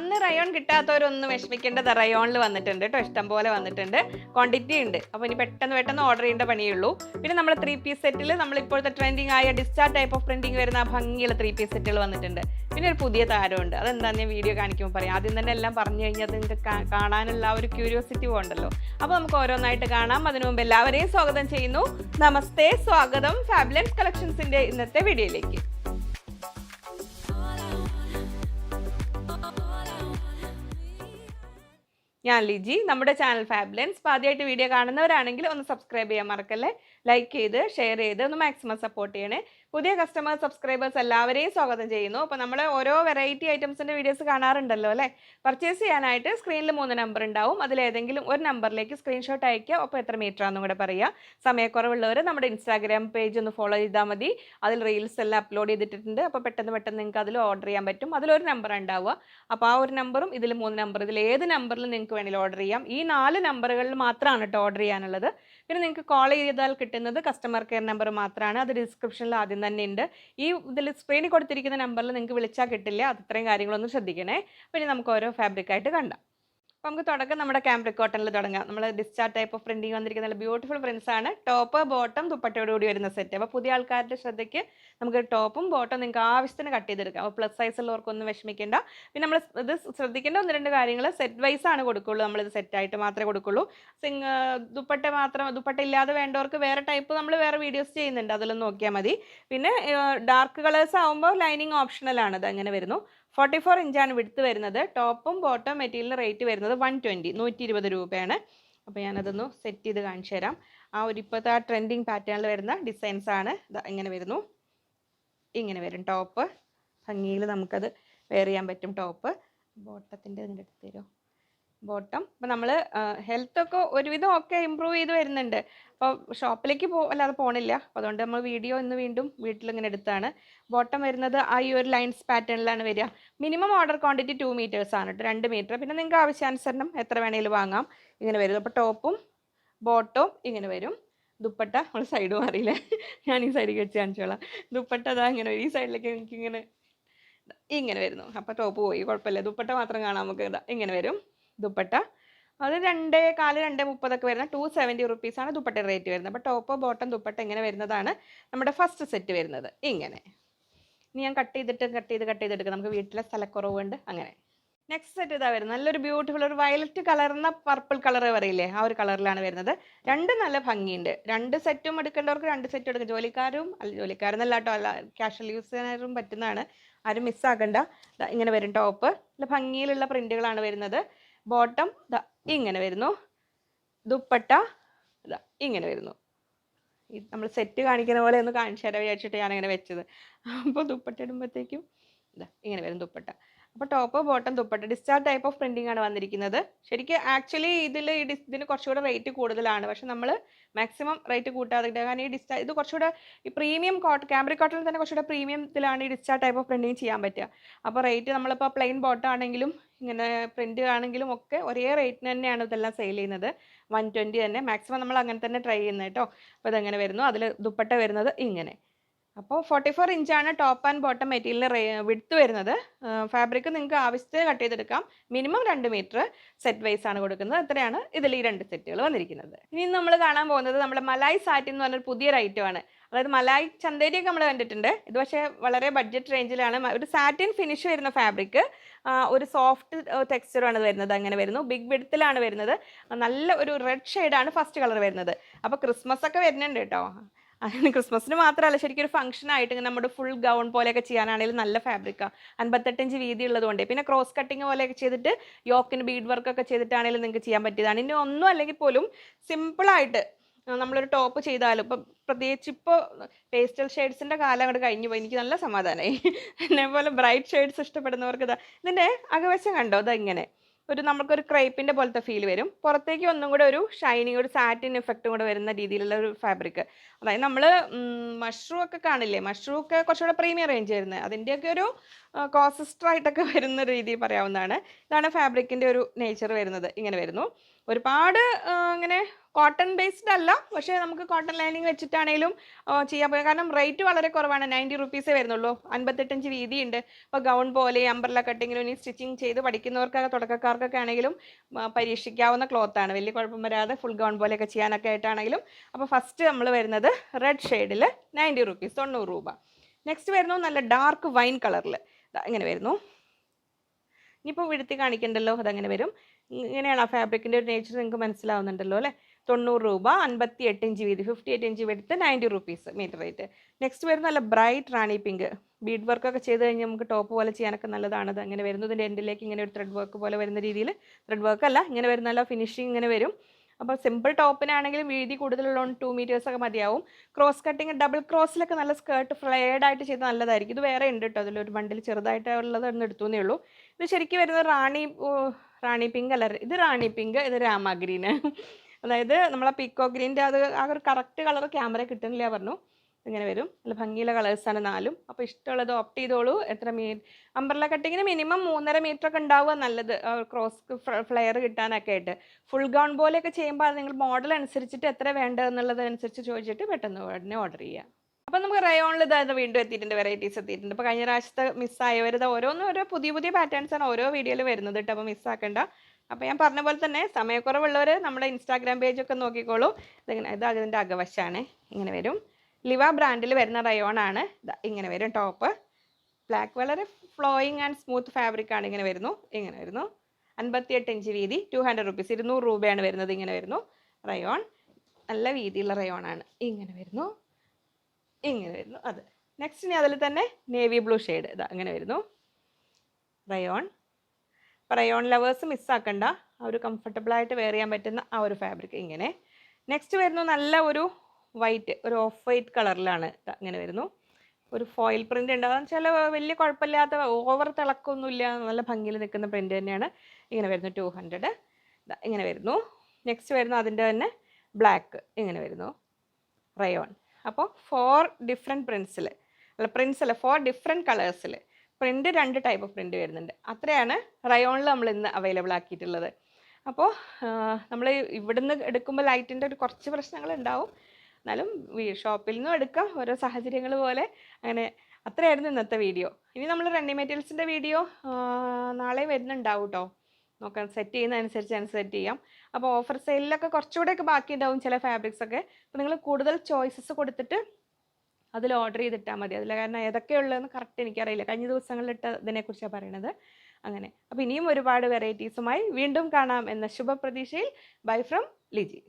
അന്ന് റയോൺ കിട്ടാത്തവരൊന്നും വിഷമിക്കേണ്ടത് റയോണിൽ വന്നിട്ടുണ്ട് കേട്ടോ. ഇഷ്ടം പോലെ വന്നിട്ടുണ്ട്. ക്വാണ്ടിറ്റി ഉണ്ട്. അപ്പോൾ ഇനി പെട്ടെന്ന് പെട്ടെന്ന് ഓർഡർ ചെയ്യേണ്ട പണിയേ ഉള്ളൂ. പിന്നെ നമ്മൾ ത്രീ പീസ് സെറ്റിൽ നമ്മൾ ഇപ്പോഴത്തെ ട്രെൻഡിങ് ആയ ഡിസ്ചാർജ് ടൈപ്പ് ഓഫ് പ്രിന്റിംഗ് വരുന്ന ആ ഭംഗിയുള്ള ത്രീ പീസ് സെറ്റുകൾ വന്നിട്ടുണ്ട്. പിന്നെ ഒരു പുതിയ താരമുണ്ട്. അതെന്താ ഞാൻ വീഡിയോ കാണിക്കുമ്പോൾ പറയാം. ആദ്യം തന്നെ എല്ലാം പറഞ്ഞു കഴിഞ്ഞാൽ അത് നിങ്ങൾക്ക് കാണാനുള്ള ഒരു ക്യൂരിയോസിറ്റി ഉണ്ടല്ലോ അപ്പോൾ നമുക്ക് ഓരോന്നായിട്ട് കാണാം. അതിനു മുമ്പ് എല്ലാവരെയും സ്വാഗതം ചെയ്യുന്നു. നമസ്തേ. സ്വാഗതം. ഫാബുലൻസ് കളക്ഷൻസിന്റെ ഇന്നത്തെ വീഡിയോയിലേക്ക് ഞാൻ ലിജി. നമ്മുടെ ചാനൽ ഫാബ്ലൻസ്. ആദ്യമായിട്ട് വീഡിയോ കാണുന്നവരാണെങ്കിൽ ഒന്ന് സബ്സ്ക്രൈബ് ചെയ്യാൻ മറക്കല്ലേ? ലൈക്ക് ചെയ്ത് ഷെയർ ചെയ്ത് ഒന്ന് മാക്സിമം സപ്പോർട്ട് ചെയ്യണേ. പുതിയ കസ്റ്റമർ സബ്സ്ക്രൈബേഴ്സ് എല്ലാവരെയും സ്വാഗതം ചെയ്യുന്നു. അപ്പോൾ നമ്മൾ ഓരോ വെറൈറ്റി ഐറ്റംസിന്റെ വീഡിയോസ് കാണാറുണ്ടല്ലോ അല്ലേ? പർച്ചേസ് ചെയ്യാനായിട്ട് സ്ക്രീനിൽ മൂന്ന് നമ്പർ ഉണ്ടാവും. അതിലേതെങ്കിലും ഒരു നമ്പറിലേക്ക് സ്ക്രീൻഷോട്ട് അയക്കുക അപ്പോൾ എത്ര മീറ്റർ ആണെന്നും കൂടെ പറയുക. സമയക്കുറവുള്ളവർ നമ്മുടെ ഇൻസ്റ്റാഗ്രാം പേജ് ഒന്ന് ഫോളോ ചെയ്താൽ മതി. അതിൽ റീൽസ് എല്ലാം അപ്ലോഡ് ചെയ്തിട്ടുണ്ട് അപ്പോൾ പെട്ടെന്ന് പെട്ടെന്ന് നിങ്ങൾക്ക് അതിൽ ഓർഡർ ചെയ്യാൻ പറ്റും. അതിലൊരു നമ്പർ ഉണ്ടാവുക. അപ്പോൾ ആ ഒരു നമ്പറും ഇതിൽ മൂന്ന് നമ്പർ ഇതിൽ ഏത് നമ്പറിൽ നിങ്ങൾക്ക് വേണമെങ്കിൽ ഓർഡർ ചെയ്യാം. ഈ നാല് നമ്പറുകളിൽ മാത്രമാണ് കേട്ടോ ഓർഡർ ചെയ്യാനുള്ളത്. പിന്നെ നിങ്ങൾക്ക് കോൾ ചെയ്താൽ കിട്ടുന്നത് കസ്റ്റമർ കെയർ നമ്പർ മാത്രമാണ് അത് ഡിസ്ക്രിപ്ഷനിൽ ആദ്യം തന്നെ ഉണ്ട് ഈ ഇതിൽ സ്ക്രീനിൽ കൊടുത്തിരിക്കുന്ന നമ്പറിൽ നിങ്ങൾക്ക് വിളിച്ചാൽ കിട്ടില്ല. അത് ഇത്രയും കാര്യങ്ങളൊന്നും ശ്രദ്ധിക്കണേ. പിന്നെ നമുക്ക് ഓരോ ഫാബ്രിക്കായിട്ട് കണ്ടാം. അപ്പോൾ നമുക്ക് തുടക്കം നമ്മുടെ ക്യാമ്പ്രിക് കോട്ടണിൽ തുടങ്ങാം. നമ്മൾ ഡിസ്ചാർജ് ടൈപ്പ് ഓഫ് പ്രിന്റിങ് വന്നിരിക്കുന്ന നല്ല ബ്യൂട്ടിഫുൾ പ്രിന്റ്സ് ആണ്. ടോപ്പ് ബോട്ടം ദുപ്പട്ടയോട് കൂടി വരുന്ന സെറ്റ് അപ്പോൾ പുതിയ ആൾക്കാരുടെ ശ്രദ്ധയ്ക്ക് നമുക്ക് ടോപ്പും ബോട്ടം നിങ്ങൾക്ക് ആവശ്യത്തിന് കട്ട് ചെയ്തെടുക്കാം. അപ്പോൾ പ്ലസ് സൈസ് ഉള്ളവർക്കൊന്നും വിഷമിക്കേണ്ട. പിന്നെ നമ്മൾ ഇത് ശ്രദ്ധിക്കേണ്ട ഒന്ന് രണ്ട് കാര്യങ്ങൾ സെറ്റ് വൈസ് ആണ് കൊടുക്കുള്ളൂ. നമ്മളിത് സെറ്റായിട്ട് മാത്രമേ കൊടുക്കുള്ളൂ. സിംഗ് ദുപ്പട്ട മാത്രം ദുപ്പട്ട ഇല്ലാതെ വേണ്ടവർക്ക് വേറെ ടൈപ്പ് നമ്മൾ വേറെ വീഡിയോസ് ചെയ്യുന്നുണ്ട്. അതിലൊന്ന് നോക്കിയാൽ മതി. പിന്നെ ഡാർക്ക് കളേഴ്സ് ആകുമ്പോൾ ലൈനിങ് ഓപ്ഷണലാണ് അത് അങ്ങനെ വരുന്നു. ഫോർട്ടി ഫോർ ഇഞ്ചാണ് വിടുത്ത് വരുന്നത്. ടോപ്പും ബോട്ടം മെറ്റീരിയൽ റേറ്റ് വരുന്നത് വൺ ട്വന്റി നൂറ്റി ഇരുപത് രൂപയാണ്. അപ്പോൾ ഞാനതൊന്ന് സെറ്റ് ചെയ്ത് കാണിച്ചു തരാം. ആ ഒരു ഇപ്പോഴത്തെ ആ ട്രെൻഡിങ് പാറ്റേണിൽ വരുന്ന ഡിസൈൻസ് ആണ്. ഇങ്ങനെ വരുന്നു. ഇങ്ങനെ വരും ടോപ്പ്. ഭംഗിയിൽ നമുക്കത് വെയർ ചെയ്യാൻ പറ്റും ടോപ്പ്. ബോട്ടത്തിന്റെ ഇതിന്റെ അടുത്ത് തരുമോ? ബോട്ടം. അപ്പോൾ നമ്മൾ ഹെൽത്തൊക്കെ ഒരുവിധം ഒക്കെ ഇമ്പ്രൂവ് ചെയ്ത് വരുന്നുണ്ട്. അപ്പോൾ ഷോപ്പിലേക്ക് പോ പോണില്ല. അതുകൊണ്ട് നമ്മൾ വീഡിയോ ഇന്ന് വീണ്ടും വീട്ടിൽ ഇങ്ങനെ എടുത്താണ്. ബോട്ടം വരുന്നത് ആ ഈ ഒരു ലൈൻസ് പാറ്റേണിലാണ് വരിക. Minimum order quantity two metres ആണ് കേട്ടോ രണ്ട് മീറ്റർ. പിന്നെ നിങ്ങൾക്ക് ആവശ്യാനുസരണം എത്ര വേണേലും വാങ്ങാം. ഇങ്ങനെ വരും. അപ്പോൾ ടോപ്പും ബോട്ടവും ഇങ്ങനെ വരും. ദുപ്പട്ട നമ്മൾ സൈഡ് മാറിയില്ലേ? ഞാൻ ഈ സൈഡിലേക്ക് വെച്ച് കാണിച്ചോളാം. ദുപ്പട്ട അതാ ഇങ്ങനെ ഈ സൈഡിലേക്ക് എനിക്കിങ്ങനെ ഇങ്ങനെ വരുന്നു. അപ്പോൾ ടോപ്പ് പോയി കുഴപ്പമില്ല. ദുപ്പട്ട മാത്രം കാണാം നമുക്ക്. ഇങ്ങനെ വരും. ദുപ്പട്ട. അത് രണ്ട് കാൽ രണ്ട് മുപ്പതൊക്കെ വരുന്ന ടു സെവന്റി റുപ്പീസാണ് ദുപ്പട്ട റേറ്റ് വരുന്നത്. അപ്പോൾ ടോപ്പ് ബോട്ടം ദുപ്പട്ട ഇങ്ങനെ വരുന്നതാണ് നമ്മുടെ ഫസ്റ്റ് സെറ്റ് വരുന്നത്. ഇങ്ങനെ. ഇനി ഞാൻ കട്ട് ചെയ്തിട്ട് കട്ട് ചെയ്ത് കട്ട് ചെയ്തെടുക്കാം നമുക്ക് വീട്ടിലെ സ്ഥലക്കുറവുണ്ട്. അങ്ങനെ. നെക്സ്റ്റ് സെറ്റ് ഇതാ വരുന്നത്. നല്ലൊരു ബ്യൂട്ടിഫുൾ ഒരു വയലറ്റ് കളർന്ന പർപ്പിൾ കളർ പറയില്ലേ? ആ ഒരു കളറിലാണ് വരുന്നത്. രണ്ട് നല്ല ഭംഗിയുണ്ട്. രണ്ട് സെറ്റും എടുക്കേണ്ടവർക്ക് രണ്ട് സെറ്റും എടുക്കും. ജോലിക്കാരും അല്ല ജോലിക്കാരെന്നല്ല കേട്ടോ അല്ല ക്യാഷ്വൽ യൂസിനും പറ്റുന്നതാണ്. ആരും മിസ്സാക്കണ്ട ഇങ്ങനെ വരും ടോപ്പ് നല്ല ഭംഗിയിലുള്ള പ്രിന്റുകളാണ് വരുന്നത്. ബോട്ടം ദാ ഇങ്ങനെ വരുന്നു. ദുപ്പട്ട ദാ ഇങ്ങനെ വരുന്നു. നമ്മൾ സെറ്റ് കാണിക്കുന്ന പോലെ ഒന്ന് കാണിച്ചു തരാൻ വിചാരിച്ചിട്ട് ഞാൻ അങ്ങനെ വെച്ചത്. അപ്പോൾ ദുപ്പട്ട ഇടുമ്പോഴത്തേക്കും ഇതാ ഇങ്ങനെ വരും ദുപ്പട്ട. അപ്പോൾ top bottom dupatta. Discharge type of printing ആണ് വന്നിരിക്കുന്നത്. ശരിക്കും ആക്ച്വലി ഇതിൽ ഇതിന് കുറച്ചുകൂടെ റേറ്റ് കൂടുതലാണ്. പക്ഷെ നമ്മൾ മാക്സിമം റേറ്റ് കൂട്ടാതെ. കാരണം ഈ ഡിസ്ചാർജ് ഇത് കുറച്ചുകൂടെ ഈ പ്രീമിയം കോട്ട് ക്യാമറി കോട്ടണിൽ തന്നെ കുറച്ചുകൂടെ പ്രീമിയത്തിലാണ് ഈ ഡിസ്ചാർജ് ടൈപ്പ് ഓഫ് പ്രിന്റിംഗ് ചെയ്യാൻ പറ്റുക. അപ്പോൾ റേറ്റ് നമ്മളിപ്പോൾ പ്ലെയിൻ ബോട്ടം ആണെങ്കിലും ഇങ്ങനെ പ്രിന്റ് ആണെങ്കിലും ഒക്കെ ഒരേ റേറ്റിന് തന്നെയാണ് ഇതെല്ലാം സെയിൽ ചെയ്യുന്നത്. വൺ ട്വന്റി തന്നെ. മാക്സിമം നമ്മൾ അങ്ങനെ തന്നെ ട്രൈ ചെയ്യുന്നത് കേട്ടോ. അപ്പോൾ ഇതെങ്ങനെ വരുന്നു? അതിൽ ദുപ്പട്ട വരുന്നത് ഇങ്ങനെ. അപ്പോൾ ഫോർട്ടി ഫോർ ഇഞ്ചാണ് ടോപ്പ് ആൻഡ് ബോട്ടം മെറ്റീരിയൽ വിടുത്ത് വരുന്നത്. ഫാബ്രിക് നിങ്ങൾക്ക് ആവശ്യത്തിന് കട്ട് ചെയ്തെടുക്കാം. മിനിമം രണ്ട് മീറ്റർ സെറ്റ് വൈസ് ആണ് കൊടുക്കുന്നത്. അത്രയാണ് ഇതിൽ ഈ രണ്ട് സെറ്റുകൾ വന്നിരിക്കുന്നത്. ഇനി നമ്മൾ കാണാൻ പോകുന്നത് നമ്മുടെ മലായ് സാറ്റിൻ എന്ന് പറഞ്ഞൊരു പുതിയൊരു ആണ്. അതായത് മലായ് ചന്തേരിയൊക്കെ നമ്മൾ കണ്ടിട്ടുണ്ട്. ഇത് പക്ഷേ വളരെ ബഡ്ജറ്റ് റേഞ്ചിലാണ് ഒരു സാറ്റിൻ ഫിനിഷ് വരുന്ന ഫാബ്രിക് ഒരു സോഫ്റ്റ് ടെക്സ്ചറാണ് വരുന്നത്. അങ്ങനെ വരുന്നു. ബിഗ് വിഡത്തിലാണ് വരുന്നത്. നല്ല ഒരു റെഡ് ഷെയ്ഡാണ് ഫസ്റ്റ് കളർ വരുന്നത്. അപ്പോൾ ക്രിസ്മസ് ഒക്കെ വരുന്നുണ്ട് കേട്ടോ. അതിന് ക്രിസ്മസിന് മാത്രമല്ല ശരിക്കും ഒരു ഫംഗ്ഷൻ ആയിട്ട് നമ്മുടെ ഫുൾ ഗൗൺ പോലെയൊക്കെ ചെയ്യാനാണെങ്കിലും നല്ല ഫാബ്രിക്കാണ് അൻപത്തെട്ടഞ്ച് വീതി ഉള്ളതുകൊണ്ട്. പിന്നെ ക്രോസ് കട്ടിങ് പോലെയൊക്കെ ചെയ്തിട്ട് യോക്കിന് ബീഡ് വർക്ക് ഒക്കെ ചെയ്തിട്ടാണെങ്കിലും നിങ്ങൾക്ക് ചെയ്യാൻ പറ്റിയതാണ്. ഇനി ഒന്നും അല്ലെങ്കിൽ പോലും സിമ്പിളായിട്ട് നമ്മളൊരു ടോപ്പ് ചെയ്താലും ഇപ്പം പ്രത്യേകിച്ച് ഇപ്പോൾ പേസ്റ്റൽ ഷെയ്ഡ്സിന്റെ കാലം അങ്ങോട്ട് കഴിഞ്ഞു പോയി. എനിക്ക് നല്ല സമാധാനമായി എന്നെ പോലെ ബ്രൈറ്റ് ഷെയ്ഡ്സ് ഇഷ്ടപ്പെടുന്നവർക്ക് ഇതാ ഇതിന്റെ അകവശം കണ്ടോ? ഇതാ ഇങ്ങനെ. ഒരു നമുക്കൊരു ക്രൈപ്പിന്റെ പോലത്തെ ഫീൽ വരും. പുറത്തേക്ക് ഒന്നും കൂടെ ഒരു ഷൈനിങ് ഒരു സാറ്റിൻ എഫക്റ്റും കൂടെ വരുന്ന രീതിയിലുള്ള ഒരു ഫാബ്രിക് അതായത് നമ്മൾ മഷ്റൂ ഒക്കെ കാണില്ലേ? മഷ്റൂം ഒക്കെ കുറച്ചുകൂടെ പ്രീമിയം റേഞ്ച് വരുന്നത് അതിന്റെയൊക്കെ ഒരു കോസിസ്റ്റർ ആയിട്ടൊക്കെ വരുന്ന രീതി പറയാവുന്നതാണ്. ഇതാണ് ഫാബ്രിക്കിന്റെ ഒരു നേച്ചർ വരുന്നത്. ഇങ്ങനെ വരുന്നു. ഒരുപാട് ഇങ്ങനെ കോട്ടൺ ബേസ്ഡ് അല്ല. പക്ഷേ നമുക്ക് കോട്ടൺ ലൈനിങ് വെച്ചിട്ടാണെങ്കിലും ചെയ്യാൻ പറ്റും കാരണം റേറ്റ് വളരെ കുറവാണ്. നയന്റി റുപ്പീസേ വരുന്നുള്ളൂ. അൻപത്തെട്ടഞ്ച് വീതിയുണ്ട്. ഇപ്പോൾ ഗൗൺ പോലെ അമ്പർല കട്ടിങ്ങിലും ഇനി സ്റ്റിച്ചിങ് ചെയ്ത് പഠിക്കുന്നവർക്കൊക്കെ തുടക്കക്കാർക്കൊക്കെ ആണെങ്കിലും പരീക്ഷിക്കാവുന്ന ക്ലോത്താണ് വലിയ കുഴപ്പം വരാതെ ഫുൾ ഗൗൺ പോലെയൊക്കെ ചെയ്യാനൊക്കെ ആയിട്ടാണെങ്കിലും. അപ്പോൾ ഫസ്റ്റ് നമ്മൾ വരുന്നത് റെഡ് ഷെയ്ഡിൽ നയന്റി റുപ്പീസ് തൊണ്ണൂറ് രൂപ. നെക്സ്റ്റ് വരുന്നു നല്ല ഡാർക്ക് വൈൻ കളറിൽ ഇങ്ങനെ വരുന്നു. ഇനിയിപ്പോൾ വിടുത്തി കാണിക്കണ്ടല്ലോ അതങ്ങനെ വരും. ഇങ്ങനെയാണ് ആ ഫാബ്രിക്കിന്റെ ഒരു നേച്ചർ നിങ്ങൾക്ക് മനസ്സിലാവുന്നുണ്ടല്ലോ അല്ലേ? തൊണ്ണൂറ് രൂപ അൻപത്തി എട്ട് ഇഞ്ച് വീതി ഫിഫ്റ്റി എയ്റ്റ് ഇഞ്ച് എടുത്ത് ninety rupees metre rate next വരുന്ന നല്ല ബ്രൈറ്റ് റാണി പിങ്ക് ബീഡ് വർക്കൊക്കെ ചെയ്ത് കഴിഞ്ഞാൽ നമുക്ക് ടോപ്പ് പോലെ ചെയ്യാനൊക്കെ നല്ലതാണ്. അങ്ങനെ വരുന്നതിന്റെ എൻഡിലേക്ക് ഇങ്ങനെ ഒരു ത്രെഡ് വർക്ക് പോലെ വരുന്ന രീതിയിൽ ത്രെഡ് വർക്ക് അല്ല ഇങ്ങനെ വരുന്ന നല്ല ഫിനിഷിങ് ഇങ്ങനെ വരും. അപ്പോൾ സിമ്പിൾ ടോപ്പിനാണെങ്കിലും വീതി കൂടുതലുള്ളതുകൊണ്ട് ടു മീറ്റേഴ്സൊക്കെ മതിയാവും. ക്രോസ് കട്ടിങ് ഡബിൾ ക്രോസിലൊക്കെ നല്ല സ്കേർട്ട് ഫ്ലെയർഡ് ആയിട്ട് ചെയ്ത് നല്ലതായിരിക്കും. ഇത് വേറെ ഉണ്ട് കേട്ടോ. അതിലൊരു ബണ്ടിൽ ചെറുതായിട്ടുള്ളത് എടുത്തു എടുത്തുന്നേ ഉള്ളൂ. ഇത് ശരിക്കും വരുന്നത് റാണി റാണി പിങ്ക് അല്ല ഇത് റാണി പിങ്ക് ഇത് രാമ ഗ്രീന് അതായത് നമ്മളെ പീക്കോ ഗ്രീന്റെ അത് ആ ഒരു കറക്റ്റ് കളർ ക്യാമറ കിട്ടുന്നില്ല പറഞ്ഞു. ഇങ്ങനെ വരും. നല്ല ഭംഗിയുള്ള കളേഴ്സാണ് നാലും. അപ്പോൾ ഇഷ്ടമുള്ളത് ഓപ്റ്റ് ചെയ്തോളൂ. എത്ര മീ അംബ്രല കട്ടിങ്ങിന് മിനിമം മൂന്നര മീറ്റർ ഒക്കെ ഉണ്ടാവുക നല്ലത്. ക്രോസ് ഫ്ലെയർ കിട്ടാനൊക്കെ ആയിട്ട്. ഫുൾ ഗൗൺ പോലെയൊക്കെ ചെയ്യുമ്പോൾ നിങ്ങൾ മോഡൽ അനുസരിച്ചിട്ട് എത്ര വേണ്ടതെന്നുള്ളത് അനുസരിച്ച് ചോദിച്ചിട്ട് പെട്ടെന്ന് ഉടനെ ഓർഡർ ചെയ്യാം അപ്പം നമുക്ക് റയോണിൽ ഇതായത് വീണ്ടും എത്തിയിട്ടുണ്ട് വെറൈറ്റീസ് എത്തിയിട്ടുണ്ട്. ഇപ്പോൾ കഴിഞ്ഞ പ്രാവശ്യത്തെ മിസ്സായവരത് ഓരോന്നും ഓരോ പുതിയ പുതിയ പാറ്റേൺസ് ആണ് ഓരോ വീഡിയോയിൽ വരുന്നത് കേട്ടോ. അപ്പോൾ മിസ്സാക്കണ്ട അപ്പോൾ ഞാൻ പറഞ്ഞ പോലെ തന്നെ സമയക്കുറവുള്ളവർ നമ്മുടെ ഇൻസ്റ്റാഗ്രാം പേജ് ഒക്കെ നോക്കിക്കോളൂ. ഇതിങ്ങനെ ഇത് അതിന്റെ അകവശമാണ് ഇങ്ങനെ വരും. ലിവ ബ്രാൻഡിൽ വരുന്ന റയോൺ ആണ്. ഇങ്ങനെ വരും ടോപ്പ് ബ്ലാക്ക് വളരെ ഫ്ലോയിങ് ആൻഡ് സ്മൂത്ത് ഫാബ്രിക് ആണ് ഇങ്ങനെ വരുന്നു. ഇങ്ങനെ വരുന്നു. അൻപത്തിയെട്ട് ഇഞ്ച് വീതി ടു ഹൺഡ്രഡ് റുപ്പീസ് ഇരുന്നൂറ് രൂപയാണ് വരുന്നത്. ഇങ്ങനെ വരുന്നു. റയോൺ നല്ല വീതിയുള്ള റയോൺ ആണ്. ഇങ്ങനെ വരുന്നു. ഇങ്ങനെ വരുന്നു. അത്. നെക്സ്റ്റ് ഇനി അതിൽ തന്നെ നേവി ബ്ലൂ ഷെയ്ഡ് ഇതാ അങ്ങനെ വരുന്നു. റയോൺ റയോൺ ലവേഴ്സ് മിസ്സാക്കണ്ട ആ ഒരു കംഫർട്ടബിളായിട്ട് വെയർ ചെയ്യാൻ പറ്റുന്ന ആ ഒരു ഫാബ്രിക് ഇങ്ങനെ. നെക്സ്റ്റ് വരുന്നു നല്ല ഒരു വൈറ്റ് ഒരു ഓഫ് വൈറ്റ് കളറിലാണ് അങ്ങനെ വരുന്നു. ഒരു ഫോയിൽ പ്രിന്റ് ഉണ്ട്. അതെന്ന് വെച്ചാൽ വലിയ കുഴപ്പമില്ലാത്ത ഓവർ തിളക്കമൊന്നുമില്ല നല്ല ഭംഗിയിൽ നിൽക്കുന്ന പ്രിന്റ് തന്നെയാണ്. ഇങ്ങനെ വരുന്നു ടു ഹൺഡ്രഡ് ഇങ്ങനെ വരുന്നു. നെക്സ്റ്റ് വരുന്നു അതിന്റെ തന്നെ ബ്ലാക്ക് ഇങ്ങനെ വരുന്നു. റയോൺ അപ്പോൾ ഫോർ ഡിഫറെന്റ് പ്രിൻസിൽ അല്ല പ്രിൻസ് അല്ല ഫോർ ഡിഫറെന്റ് കളേഴ്സിൽ പ്രിന്റ് രണ്ട് ടൈപ്പ് പ്രിന്റ് വരുന്നുണ്ട്. അത്രയാണ് റയോണിൽ നമ്മൾ ഇന്ന് അവൈലബിൾ ആക്കിയിട്ടുള്ളത്. അപ്പോൾ നമ്മൾ ഇവിടുന്ന് എടുക്കുമ്പോൾ ലൈറ്റിന്റെ ഒരു കുറച്ച് പ്രശ്നങ്ങൾ ഉണ്ടാവും. എന്നാലും ഷോപ്പിൽ നിന്നും എടുക്കാം ഓരോ സാഹചര്യങ്ങൾ പോലെ. അങ്ങനെ അത്രയായിരുന്നു ഇന്നത്തെ വീഡിയോ ഇനി നമ്മൾ റണ്ണി മെറ്റീരിയൽസിന്റെ വീഡിയോ നാളെ വരുന്നുണ്ടാവും കേട്ടോ നോക്കാം സെറ്റ് ചെയ്യുന്നതനുസരിച്ച് സെറ്റ് ചെയ്യാം. അപ്പോൾ ഓഫർ സെയിലൊക്കെ കുറച്ചുകൂടെയൊക്കെ ബാക്കി ഉണ്ടാവും ചില ഫാബ്രിക്സ് ഒക്കെ. അപ്പോൾ നിങ്ങൾ കൂടുതൽ ചോയ്സസ് കൊടുത്തിട്ട് അതിൽ ഓർഡർ ചെയ്തിട്ടാൽ മതി. അതിൽ കാരണം ഏതൊക്കെയുള്ളതെന്ന് കറക്റ്റ് എനിക്കറിയില്ല. കഴിഞ്ഞ ദിവസങ്ങളിൽ ഇതിനെക്കുറിച്ചാണ് പറയണത്. അങ്ങനെ. അപ്പോൾ ഇനിയും ഒരുപാട് വെറൈറ്റീസുമായി വീണ്ടും കാണാം എന്ന ശുഭപ്രതീക്ഷയിൽ. Bye from Liji